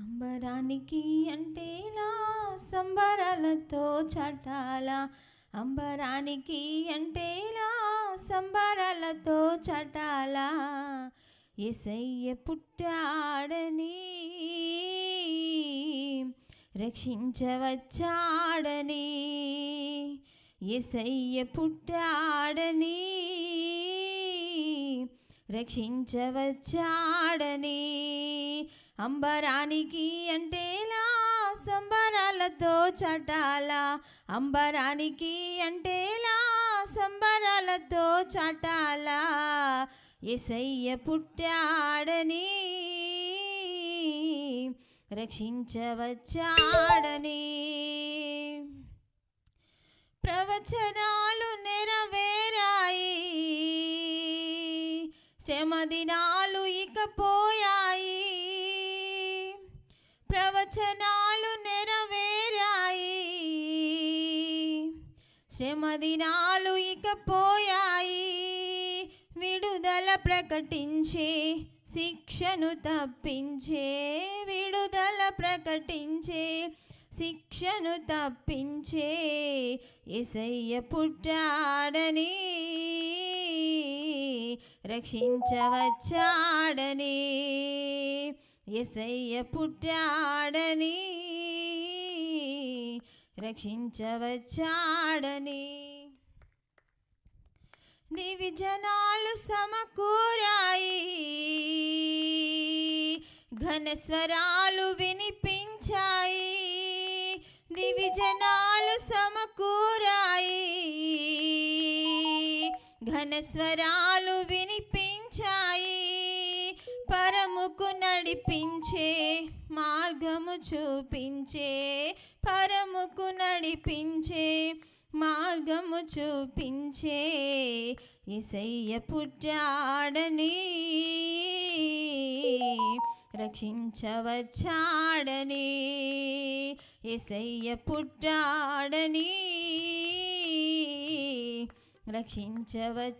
అంబరానికి అంటేలా సంబరాలతో చటాల. అంబరానికి అంటేలా సంబరాలతో చటాల. ఎసయ్య పుట్టాడని రక్షించవచ్చాడని. ఎసయ్య పుట్టాడని రక్షించవచ్చాడని. అంబరానికి అంటేలా సంబరాలతో చటాల. అంబరానికి అంటేలా సంబరాలతో చటాల. ఎసయ్య పుట్టాడని రక్షించవచ్చాడని. ప్రవచనాలు నెరవేరాయి. శ్రమ దినాలు ఇకపోయాయి. వచనాలు నెరవేరాయి. శ్రమ దినాలు ఇక పోయాయి విడుదల ప్రకటించే శిక్షను తప్పించే విడుదల ప్రకటించే శిక్షను తప్పించే ఎసయ్య పుట్టాడని రక్షించవచ్చాడని. ఎసయ్య పుట్టాడని రక్షించవచ్చాడని. దివి జనాలు సమకూరాయి ఘనస్వరాలు వినిపించాయి. దివి జనాలు సమకూరాయి ఘనస్వరాలు వినిపించాయి. పరముకు నడిపించే మార్గము చూపించే పరముకు నడిపించే మార్గము చూపించే ఇసయ్య పుట్టాడని రక్షించవచ్చాడని ఎసయ్య పుట్టాడని రక్షించవచ్చాడని.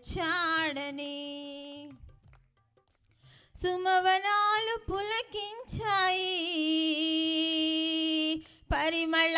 సుమవనాలు పులకించాయి. పరిమళ